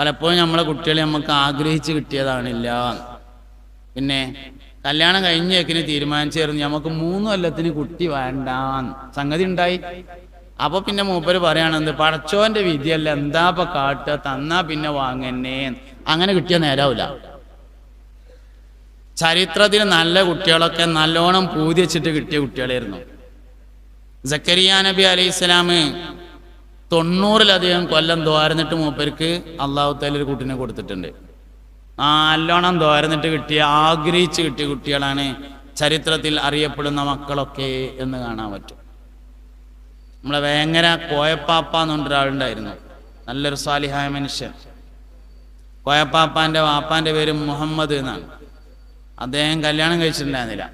പലപ്പോഴും നമ്മളെ കുട്ടികളെ നമുക്ക് ആഗ്രഹിച്ച് കിട്ടിയതാണില്ല. പിന്നെ കല്യാണം കഴിഞ്ഞേക്കിന് തീരുമാനിച്ചായിരുന്നു നമുക്ക് മൂന്ന് കൊല്ലത്തിന് കുട്ടി വേണ്ട. സംഗതി ഉണ്ടായി അപ്പൊ പിന്നെ മൂപ്പര് പറയാണെന്ത് പടച്ചോന്റെ വിധിയല്ല എന്താ ഇപ്പൊ കാട്ടുക? തന്നാ പിന്നെ വാങ്ങന്നെ. അങ്ങനെ കിട്ടിയ നേരാവില്ല ചരിത്രത്തിൽ നല്ല കുട്ടികളൊക്കെ നല്ലോണം പൂതിച്ചിട്ട് കിട്ടിയ കുട്ടികളായിരുന്നു. സക്കരിയ നബി അലൈഹി സ്വലാമ് തൊണ്ണൂറിലധികം കൊല്ലം ദ്വാരന്നിട്ട് മൂപ്പർക്ക് അള്ളാഹു താല ഒരു കുട്ടിനെ കൊടുത്തിട്ടുണ്ട്. നല്ലോണം ദ്വാരന്നിട്ട് കിട്ടിയ ആഗ്രഹിച്ച് കിട്ടിയ കുട്ടികളാണ് ചരിത്രത്തിൽ അറിയപ്പെടുന്ന മക്കളൊക്കെ എന്ന് കാണാൻ പറ്റും. നമ്മളെ വേങ്ങര കോയപ്പാപ്പ എന്ന് പറഞ്ഞൊരാളുണ്ടായിരുന്നു നല്ലൊരു സാലിഹായ മനുഷ്യൻ. കോയപ്പാപ്പാന്റെ വാപ്പാന്റെ പേര് മുഹമ്മദ് എന്നാണ്. അദ്ദേഹം കല്യാണം കഴിച്ചിട്ടുണ്ടായിരുന്നില്ല.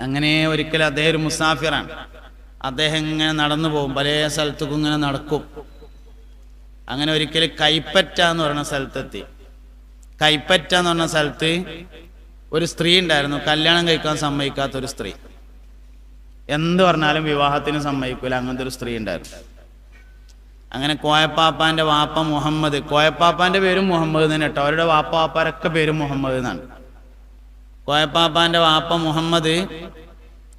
അങ്ങനെ ഒരിക്കൽ അദ്ദേഹം ഒരു മുസാഫിറാണ്. അദ്ദേഹം ഇങ്ങനെ നടന്നു പോകും. പല സ്ഥലത്തേക്കും ഇങ്ങനെ നടക്കും. അങ്ങനെ ഒരിക്കൽ കൈപ്പറ്റ എന്ന് പറയുന്ന സ്ഥലത്തെത്തി. കൈപ്പറ്റ എന്ന് പറഞ്ഞ സ്ഥലത്ത് ഒരു സ്ത്രീ ഉണ്ടായിരുന്നു. കല്യാണം കഴിക്കാൻ സമ്മതിക്കാത്ത ഒരു സ്ത്രീ. എന്ത് പറഞ്ഞാലും വിവാഹത്തിന് സമ്മതിക്കൂല. അങ്ങനത്തെ ഒരു സ്ത്രീ ഉണ്ടായിരുന്നു. അങ്ങനെ കോയപ്പാപ്പാന്റെ വാപ്പ മുഹമ്മദ്. കോയപ്പാപ്പാന്റെ പേരും മുഹമ്മദ് തന്നെ കേട്ടോ. അവരുടെ വാപ്പ വാപ്പാരൊക്കെ പേരും മുഹമ്മദ് എന്നാണ്. കോയപ്പാപ്പാന്റെ വാപ്പ മുഹമ്മദ്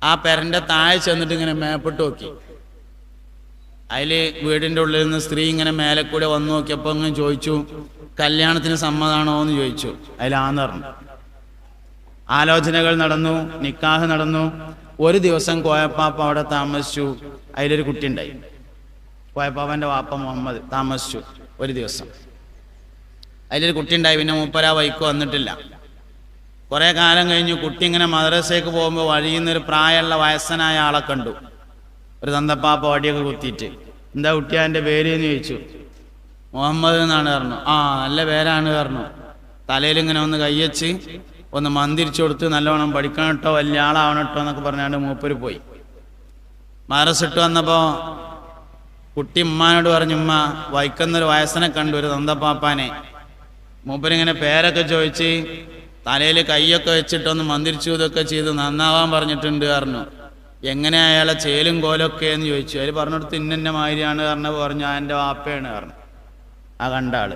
ആ പെരന്റെ താഴെ ചെന്നിട്ട് ഇങ്ങനെ മേപ്പിട്ട് നോക്കി. അതിൽ വീടിന്റെ ഉള്ളിൽ നിന്ന് സ്ത്രീ ഇങ്ങനെ മേലെ കൂടെ വന്നു നോക്കിയപ്പോൾ ഇങ്ങനെ ചോദിച്ചു കല്യാണത്തിന് സമ്മതാണോ? എന്ന് ചോദിച്ചു. അതിലാന്ന് പറഞ്ഞു. ആലോചനകൾ നടന്നു നിക്കാഹ് നടന്നു. ഒരു ദിവസം കോയപ്പാപ്പ അവിടെ താമസിച്ചു. അതിലൊരു കുട്ടി ഉണ്ടായി കോയപ്പാപ്പന്റെ വാപ്പ മുഹമ്മദ് താമസിച്ചു ഒരു ദിവസം. അതിലൊരു കുട്ടി ഉണ്ടായി പിന്നെ മൂപ്പര വൈക്ക് വന്നിട്ടില്ല. കുറെ കാലം കഴിഞ്ഞു കുട്ടി ഇങ്ങനെ മദ്രസയ്ക്ക് പോകുമ്പോൾ വഴിയിൽ നിന്ന് ഒരു പ്രായമുള്ള വയസ്സനായ ആളെ കണ്ടു. ഒരു തന്തപ്പാപ്പ വടിയൊക്കെ കുത്തിയിട്ട് എന്താ കുട്ടിയാ എന്റെ പേര് എന്ന് ചോദിച്ചു. മുഹമ്മദ് എന്നാണ് പറഞ്ഞു. ആ നല്ല പേരാണ് പറഞ്ഞു. തലയിൽ ഇങ്ങനെ ഒന്ന് കയ്യച്ച് ഒന്ന് മന്തിരിച്ചു കൊടുത്ത് നല്ലവണ്ണം പഠിക്കണം കേട്ടോ വലിയ ആളാവണം കേട്ടോ എന്നൊക്കെ പറഞ്ഞാണ്ട് മൂപ്പര് പോയി. മദ്രസ ഇട്ട് വന്നപ്പോ കുട്ടി ഉമ്മാനോട് പറഞ്ഞു ഉമ്മ വൈക്കുന്നൊരു വയസ്സനെ കണ്ടു ഒരു തന്തപ്പാപ്പാനെ. മൂപ്പരിങ്ങനെ പേരൊക്കെ ചോദിച്ച് തലയിൽ കൈയൊക്കെ വെച്ചിട്ടൊന്ന് മന്ദിരിച്ചു ഇതൊക്കെ ചെയ്ത് നന്നാവാൻ പറഞ്ഞിട്ടുണ്ട് പറഞ്ഞു. എങ്ങനെ അയാളെ ചേലും കോലൊക്കെ എന്ന് ചോദിച്ചു. അയാൾ പറഞ്ഞെടുത്ത് ഇന്നെ മാതിരിയാണ് പറഞ്ഞ പറഞ്ഞു അതിന്റെ വാപ്പയാണ് പറഞ്ഞു. ആ കണ്ട ആൾ.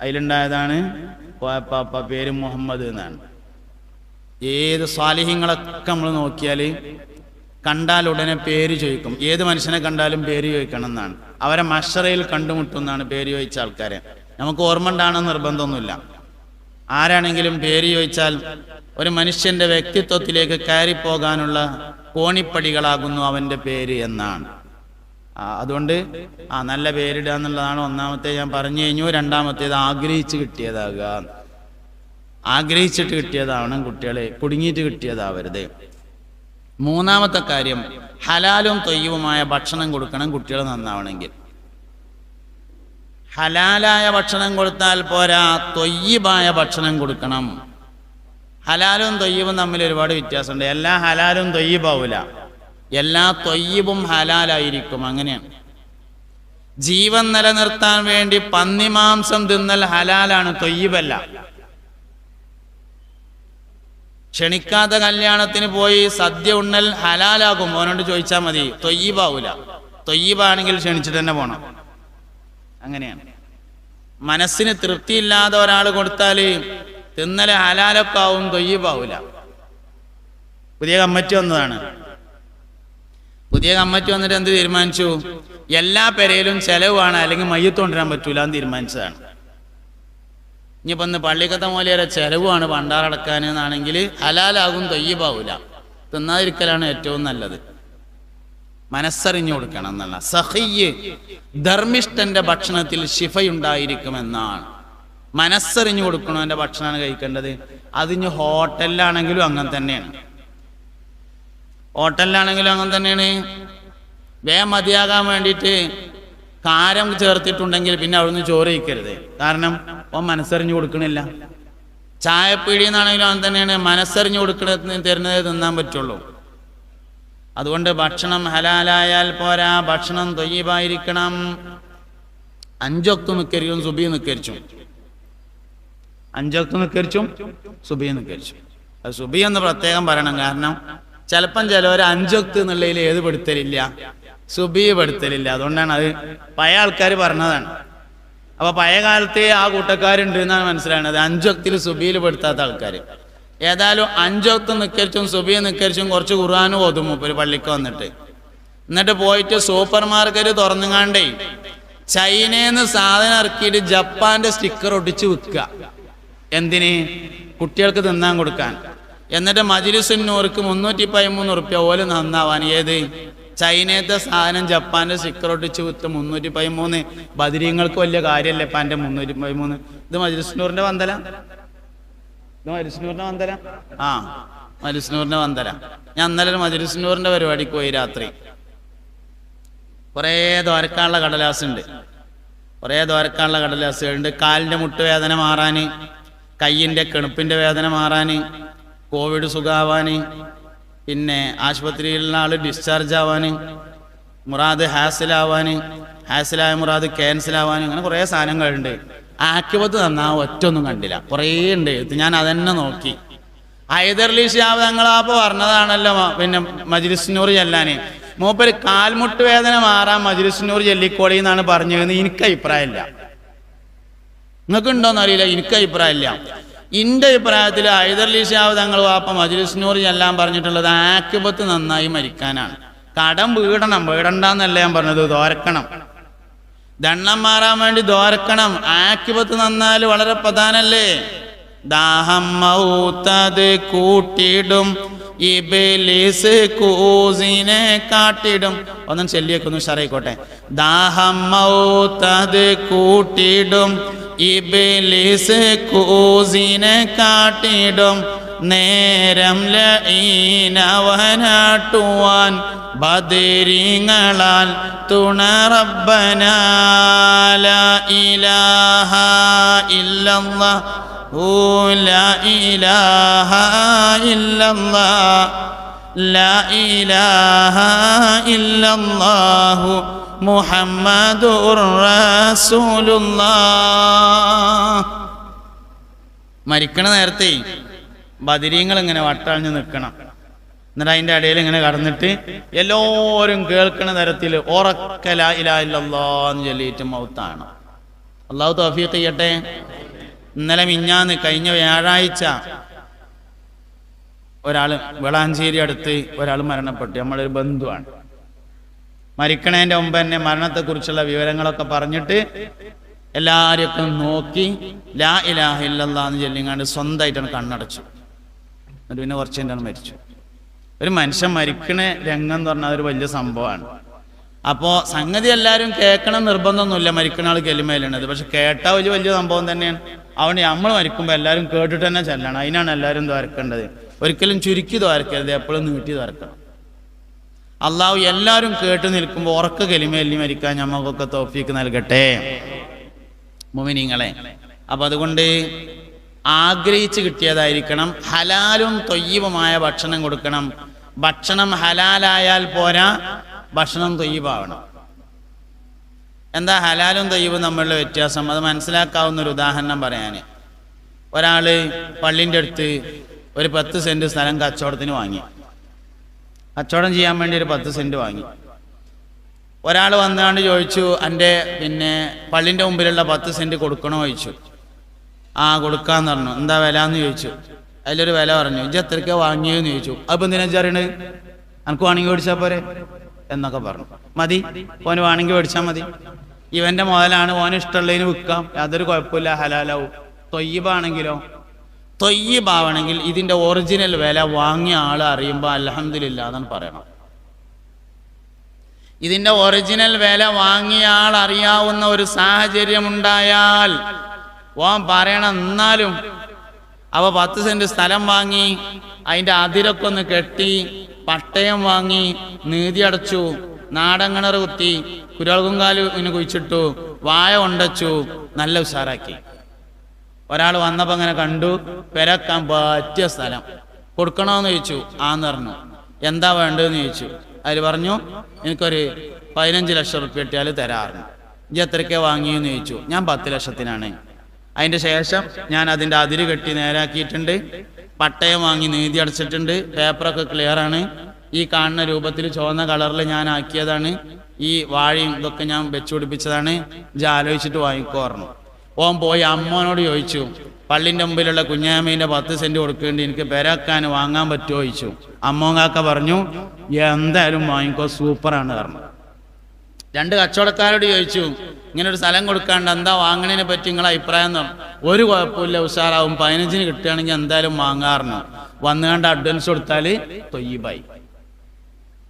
അതിലുണ്ടായതാണ് വാപ്പാപ്പ പേര് മുഹമ്മദ് എന്നാണ്. ഏത് സ്വാലിഹ്യങ്ങളൊക്കെ നമ്മൾ നോക്കിയാൽ കണ്ടാൽ ഉടനെ പേര് ചോദിക്കും. ഏത് മനുഷ്യനെ കണ്ടാലും പേര് ചോദിക്കണം എന്നാണ്. അവരെ മഷറയിൽ കണ്ടുമുട്ടുന്നതാണ് പേര് ചോദിച്ച ആൾക്കാരെ. നമുക്ക് ഓർമ്മ ഉണ്ടാകണം നിർബന്ധമൊന്നുമില്ല. ആരാണെങ്കിലും പേര് ചോദിച്ചാൽ ഒരു മനുഷ്യന്റെ വ്യക്തിത്വത്തിലേക്ക് കയറിപ്പോകാനുള്ള കോണിപ്പടികളാകുന്നു അവന്റെ പേര് എന്നാണ്. അതുകൊണ്ട് ആ നല്ല പേരിടുക എന്നുള്ളതാണ് ഒന്നാമത്തെ ഞാൻ പറഞ്ഞു കഴിഞ്ഞു. രണ്ടാമത്തേത് ആഗ്രഹിച്ച് കിട്ടിയതാകുക. ആഗ്രഹിച്ചിട്ട് കിട്ടിയതാവണം കുട്ടികളെ. കുടുങ്ങിയിട്ട് കിട്ടിയതാവരുത്. മൂന്നാമത്തെ കാര്യം ഹലാലും തൊയ്യവുമായ ഭക്ഷണം കൊടുക്കണം കുട്ടികൾ നന്നാവണമെങ്കിൽ. ഹലാലായ ഭക്ഷണം കൊടുത്താൽ പോരാ തൊയ്യബായ ഭക്ഷണം കൊടുക്കണം. ഹലാലും തൊയ്യബും തമ്മിൽ ഒരുപാട് വ്യത്യാസമുണ്ട്. എല്ലാ ഹലാലും തൊയ്യബാവൂല. എല്ലാ തൊയ്യബും ഹലാലായിരിക്കും അങ്ങനെയാണ് ജീവൻ നിലനിർത്താൻ വേണ്ടി പന്നിമാംസം തിന്നൽ ഹലാലാണ് തൊയ്യബല്ല. ക്ഷണിക്കാത്ത കല്യാണത്തിന് പോയി സദ്യ ഉണ്ണൽ ഹലാലാകും. ഓനോട് ചോദിച്ചാൽ മതി തൊയ്യബാവൂല. തൊയ്യബാണെങ്കിൽ ക്ഷണിച്ചിട്ട് തന്നെ പോണം. അങ്ങനെയാണ്. മനസ്സിന് തൃപ്തിയില്ലാതെ ഒരാൾ കൊടുത്താൽ തിന്നലെ ഹലാലൊക്കെ ആവും തൊയ്യബാവൂല. പുതിയ കമ്മറ്റി വന്നതാണ്. പുതിയ കമ്മറ്റി വന്നിട്ട് എന്ത് തീരുമാനിച്ചു? എല്ലാ പെരയിലും ചെലവാണ് അല്ലെങ്കിൽ മയ്യത്ത് കൊണ്ടുവരാൻ പറ്റൂല എന്ന് തീരുമാനിച്ചതാണ്. ഇനിയിപ്പോ ഒന്ന് പള്ളിക്കത്തെ മൂലയുടെ ചെലവാണ് പണ്ടാറടക്കാൻ എന്നാണെങ്കിൽ ഹലാലാകും തൊയ്യപ്പാവൂല തിന്നാതിരിക്കലാണ് ഏറ്റവും നല്ലത്. മനസ്സറിഞ്ഞു കൊടുക്കണം എന്നല്ല. സഹിയ് ധർമ്മിഷ്ഠന്റെ ഭക്ഷണത്തിൽ ശിഫയുണ്ടായിരിക്കുമെന്നാണ്. മനസ്സറിഞ്ഞു കൊടുക്കണവന്റെ ഭക്ഷണമാണ് കഴിക്കേണ്ടത്. അതിന് ഹോട്ടലിലാണെങ്കിലും അങ്ങനെ തന്നെയാണ്. ഹോട്ടലിലാണെങ്കിലും അങ്ങനെ തന്നെയാണ്. വേ മതിയാകാൻ വേണ്ടിയിട്ട് കാരം ചേർത്തിട്ടുണ്ടെങ്കിൽ പിന്നെ അവിടുന്ന് ചോറ് കഴിക്കരുത്. കാരണം ഓൻ മനസ്സറിഞ്ഞു കൊടുക്കണില്ല. ചായപ്പീടിയെന്നാണെങ്കിലും അങ്ങനെ തന്നെയാണ് മനസ്സറിഞ്ഞു കൊടുക്കണ തരുന്നത് തിന്നാൻ പറ്റുള്ളൂ. അതുകൊണ്ട് ഭക്ഷണം ഹലാലായാൽ പോരാ ഭക്ഷണം തൊയ്യബായിരിക്കണം. അഞ്ചൊക്ക് നിക്കരിക്കും സുബി നിക്കരിച്ചും. അഞ്ചൊക്ക് നിക്കരിച്ചും സുബി നിക്കരിച്ചും. അത് സുബി എന്ന് പ്രത്യേകം പറയണം കാരണം ചിലപ്പം ചിലവർ അഞ്ചൊക്ക് എന്നുള്ളതിൽ ഏത് പെടുത്തലില്ല? സുബി പെടുത്തലില്ല. അതുകൊണ്ടാണ് അത് പഴയ ആൾക്കാർ പറഞ്ഞതാണ്. അപ്പൊ പഴയ കാലത്തെ ആ കൂട്ടക്കാരുണ്ട് എന്നാണ് മനസ്സിലാകുന്നത്. അഞ്ചൊക്കത്തിൽ സുബിയിൽ പെടുത്താത്ത ആൾക്കാർ ഏതായാലും അഞ്ചൊക്ത് നിക്കരിച്ചും സുബിയെ നിക്കരിച്ചും കുറച്ച് ഖുർആാനും ഓതും ഒരു പള്ളിക്ക് വന്നിട്ട്. എന്നിട്ട് പോയിട്ട് സൂപ്പർ മാർക്കറ്റ് തുറന്നുകാണ്ടേ ചൈനയിൽ സാധനം ഇറക്കിയിട്ട് ജപ്പാന്റെ സ്റ്റിക്കർ ഒട്ടിച്ച് വിൽക്കുക എന്തിന്? കുട്ടികൾക്ക് തിന്നാൻ കൊടുക്കാൻ. എന്നിട്ട് മജിലിസുന്നൂർക്ക് മുന്നൂറ്റി പതിമൂന്ന് റുപ്യ പോലെ നന്നാവാൻ. ഏത്? ചൈനയത്തെ സാധനം ജപ്പാന്റെ സ്റ്റിക്കർ ഒട്ടിച്ച് വിത്ത് മുന്നൂറ്റി പതിമൂന്ന് ബദിരീങ്ങൾക്ക് വലിയ കാര്യമല്ലേ ഇപ്പം എന്റെ മുന്നൂറ്റി പതിമൂന്ന് ഇത് മജിലിസുന്നൂറിന്റെ വന്തല ഇത് മജിലിസുന്നൂറിന്റെ വന്തല ആ മജിലിസുന്നൂറിന്റെ വന്തല ഞാൻ ഇന്നലെ ഒരു മജിലിസുന്നൂറിന്റെ പരിപാടിക്ക് പോയി രാത്രി. കുറേ ദ്വാരക്കാനുള്ള കടലാസ് ഉണ്ട്. കുറേ ദ്വാരക്കാനുള്ള കടലാസുകളുണ്ട് കാലിന്റെ മുട്ടുവേദന മാറാൻ കയ്യിന്റെ കിണുപ്പിന്റെ വേദന മാറാൻ കോവിഡ് സുഖാവാൻ പിന്നെ ആശുപത്രിയിലുള്ള ആൾ ഡിസ്ചാർജ് ആവാൻ മുറാദ് ഹാസിലാവാൻ ഹാസിലായ മുറാദ് ക്യാൻസൽ ക്യാൻസലാവാൻ അങ്ങനെ കുറേ സാധനങ്ങളുണ്ട്. ആക്കിപത്ത് തന്നാ ഒറ്റൊന്നും കണ്ടില്ല. കുറേ ഉണ്ട്. ഞാൻ അതന്നെ നോക്കി. ഹൈദർലി ഷിയാബ് തങ്ങളാപ്പ് പറഞ്ഞതാണല്ലോ പിന്നെ മജ്ലിസിനൂർ ചെല്ലാന്. മൂപ്പര് കാൽമുട്ട് വേദന മാറാൻ മജ്ലിസിനൂർ ചെല്ലിക്കോളി എന്നാണ് പറഞ്ഞതെന്ന് എനിക്ക് അഭിപ്രായമില്ല. ഉണ്ടോന്ന് അറിയില്ല. എനിക്ക് അഭിപ്രായമില്ല. എന്റെ അഭിപ്രായത്തിൽ ഹൈദർലി ഷിയാബ് തങ്ങൾ വാപ്പ മജ്ലിസിനൂർ ചെല്ലാൻ പറഞ്ഞിട്ടുള്ളത് ആക്കിബത്ത് നന്നായി മരിക്കാനാണ്. കടം വീടണം. വീടണ്ടെന്നല്ല ഞാൻ പറഞ്ഞത്. തോരക്കണം ദണ്ണം മാറാൻ വേണ്ടി ദോരക്കണം ആക്കിപത്ത് നന്നാൽ വളരെ പ്രധാനല്ലേ? ദാഹം മൗത്തത് കൂട്ടിടും ഇബിലിസ് കൂസിനെ കാട്ടിടും ഒന്നും ചെല്ലിയൊക്കെ ഒന്ന് ഉഷാറായിക്കോട്ടെ. ദാഹം മൗത്തത് കൂട്ടിയിടും. ഇബിലിസ് കൂസിനെ കാട്ടിടും നേരം ലീനവനാട്ടുവാൻ ബദരിങ്ങളാൽ തുണറബന ഇലാഹ ഇല്ലല്ലാഹ് ഓ ലാ ഇലാഹ ഇല്ലല്ലാഹ് ലാ ഇലാഹ ഇല്ലല്ലാഹു മുഹമ്മദുർ റസൂലുള്ളാഹ്. മരിക്കണ നേരത്തെ ബദിരീങ്ങൾ ഇങ്ങനെ വട്ടഴിഞ്ഞ് നിൽക്കണം. എന്നിട്ട് അതിന്റെ ഇടയിൽ ഇങ്ങനെ കടന്നിട്ട് എല്ലാവരും കേൾക്കുന്ന തരത്തിൽ ഉറക്കല ഇലായില്ലാന്ന് ചൊല്ലിയിട്ട് മൗത്താണ്. അള്ളാഹു തോഫീഖ് ചെയ്യട്ടെ? ഇന്നലെ മിഞ്ഞാന്ന് കഴിഞ്ഞ വ്യാഴാഴ്ച ഒരാൾ വെളാഞ്ചേരി അടുത്ത് ഒരാൾ മരണപ്പെട്ടു. നമ്മളൊരു ബന്ധുവാണ്. മരിക്കണേന്റെ മുമ്പ് തന്നെ മരണത്തെക്കുറിച്ചുള്ള വിവരങ്ങളൊക്കെ പറഞ്ഞിട്ട് എല്ലാവരെയൊക്കെ നോക്കി ലാ ഇലാഹ ഇല്ലല്ലാന്ന് ചൊല്ലിങ്ങാണ്ട് സ്വന്തമായിട്ടാണ് കണ്ണടച്ചു. എന്നിട്ട് പിന്നെ കുറച്ച് കഴിഞ്ഞാണ് മരിച്ചു. ഒരു മനുഷ്യൻ മരിക്കണ രംഗം എന്ന് പറഞ്ഞാൽ അതൊരു വലിയ സംഭവമാണ്. അപ്പോൾ സംഗതി എല്ലാവരും കേൾക്കണം നിർബന്ധമൊന്നുമില്ല മരിക്കണ ആൾ കെലിമേലുണ്ട് പക്ഷെ കേട്ടാൽ വലിയ വലിയ സംഭവം തന്നെയാണ്. അതുകൊണ്ട് നമ്മൾ മരിക്കുമ്പോൾ എല്ലാവരും കേട്ടിട്ട് തന്നെ ചെല്ലണം. അതിനാണ് എല്ലാവരും ദ്വാരക്കേണ്ടത് ഒരിക്കലും ചുരുക്കി ദ്വാരക്കരുത് എപ്പോഴും നീട്ടി ദ്വാരക്കണം അള്ളാഹു എല്ലാവരും കേട്ട് നിൽക്കുമ്പോൾ ഉറക്ക കെലിമേലി മരിക്കാൻ ഞമ്മക്കൊക്കെ തോഫീക്ക് നൽകട്ടെ. മുമിനിങ്ങളെ അപ്പൊ അതുകൊണ്ട് ആഗ്രഹിച്ച് കിട്ടിയതായിരിക്കണം. ഹലാലും തൊയ്യവുമായ ഭക്ഷണം കൊടുക്കണം. ഭക്ഷണം ഹലാലായാൽ പോരാ ഭക്ഷണം തൊയ്യവാവണം. എന്താ ഹലാലും തൊയ്യവും തമ്മിലുള്ള വ്യത്യാസം? അത് മനസ്സിലാക്കാവുന്ന ഒരു ഉദാഹരണം പറയാൻ ഒരാൾ പള്ളിന്റെ അടുത്ത് ഒരു പത്ത് സെന്റ് സ്ഥലം കച്ചവടത്തിന് വാങ്ങി. കച്ചവടം ചെയ്യാൻ വേണ്ടി ഒരു പത്ത് സെന്റ് വാങ്ങി. ഒരാൾ വന്നാണ്ട് ചോദിച്ചു എന്റെ പിന്നെ പള്ളിന്റെ മുമ്പിലുള്ള പത്ത് സെന്റ് കൊടുക്കണോ? ചോദിച്ചു. ആ കൊടുക്കാന്ന് പറഞ്ഞു. എന്താ വില എന്ന് ചോദിച്ചു. അതിലൊരു വില പറഞ്ഞു. ഇജ്ജ് എത്രയ്ക്ക് വാങ്ങിയെന്ന് ചോദിച്ചു. അപ്പം എന്തിനാ അറിയണത് എനിക്ക് വേണമെങ്കിൽ മേടിച്ചാൽ പോരെ? എന്നൊക്കെ പറഞ്ഞു. മതി. ഓന് വേണമെങ്കിൽ മേടിച്ചാൽ മതി. ഇവന്റെ മുതലാണ് ഓന് ഇഷ്ടമുള്ളതിന് വിൽക്കാം. യാതൊരു കുഴപ്പമില്ല. ഹലാലാവും. തൊയ്യബാണെങ്കിലോ? തൊയ്യബാവണമെങ്കിൽ ഇതിന്റെ ഒറിജിനൽ വില വാങ്ങിയ ആൾ അറിയുമ്പോൾ അലഹമില്ല എന്നാണ് പറയണം ഇതിന്റെ ഒറിജിനൽ വില വാങ്ങിയ ആൾ അറിയാവുന്ന ഒരു സാഹചര്യം ഉണ്ടായാൽ ഓൻ പറയണം എന്നാലും അവ പത്ത് സെന്റ് സ്ഥലം വാങ്ങി അതിന്റെ അതിരൊക്കെ ഒന്ന് കെട്ടി പട്ടയം വാങ്ങി നീതി അടച്ചു നാടൻ കിണർ കുത്തി കുരൾകുങ്കാൽ ഇങ്ങനെ കുഴിച്ചിട്ടു വായ ഉണ്ടച്ചു നല്ല ഉഷാറാക്കി. ഒരാൾ വന്നപ്പോൾ അങ്ങനെ കണ്ടു പെരക്കാൻ പറ്റിയ സ്ഥലം. കൊടുക്കണോന്ന് ചോദിച്ചു ആന്ന് പറഞ്ഞു. എന്താ വേണ്ടതെന്ന് ചോദിച്ചു. അതിൽ പറഞ്ഞു എനിക്കൊരു പതിനഞ്ച് ലക്ഷം റുപ്യ കിട്ടിയാൽ തരാറുണ്ട് ഇജ്ജ് എത്രയ്ക്ക് വാങ്ങിയെന്ന് ചോദിച്ചു. ഞാൻ പത്ത് ലക്ഷത്തിനാണ്. അതിന്റെ ശേഷം ഞാൻ അതിന്റെ അതിര് കെട്ടി നേരാക്കിയിട്ടുണ്ട്. പട്ടയം വാങ്ങി നീതി അടച്ചിട്ടുണ്ട്. പേപ്പറൊക്കെ ക്ലിയർ ആണ്. ഈ കാണുന്ന രൂപത്തിൽ ചുവന്ന കളറിൽ ഞാൻ ആക്കിയതാണ്. ഈ വാഴയും ഇതൊക്കെ ഞാൻ വെച്ചു പിടിപ്പിച്ചതാണ്. ഇജ് ആലോചിച്ചിട്ട് വാങ്ങിക്കോറണം ഓൻ പോയി അമ്മനോട് ചോദിച്ചു പള്ളിന്റെ മുമ്പിലുള്ള കുഞ്ഞാമ്മേന്റെ പത്ത് സെന്റ് കൊടുക്കേണ്ടി എനിക്ക് പെരക്കാൻ വാങ്ങാൻ പറ്റുമോ? ചോദിച്ചു. അമ്മോങ്കാക്ക പറഞ്ഞു എന്തായാലും വാങ്ങിക്കോ സൂപ്പറാണ് കാരണം രണ്ട് കച്ചവടക്കാരോട് ചോദിച്ചു ഇങ്ങനെ ഒരു സ്ഥലം കൊടുക്കാണ്ട് എന്താ വാങ്ങണതിനെ പറ്റി നിങ്ങളെ അഭിപ്രായം എന്ന്. ഒരു കുഴപ്പമില്ല ഉഷാറാവും. പതിനഞ്ചിന് കിട്ടുകയാണെങ്കിൽ എന്തായാലും വാങ്ങാറുണ്ട് വന്നുകൊണ്ട് അഡ്വാൻസ് കൊടുത്താൽ തൊയ്യബായി.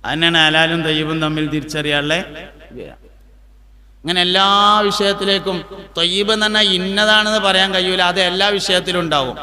അതിനാണ് ആലാലും തൊയ്യബും തമ്മിൽ തിരിച്ചറിയാനുള്ള അങ്ങനെ എല്ലാ വിഷയത്തിലേക്കും തൊയ്യബ് എന്ന് പറഞ്ഞാൽ ഇന്നതാണെന്ന് പറയാൻ കഴിയൂല. അത് എല്ലാ വിഷയത്തിലും ഉണ്ടാവും.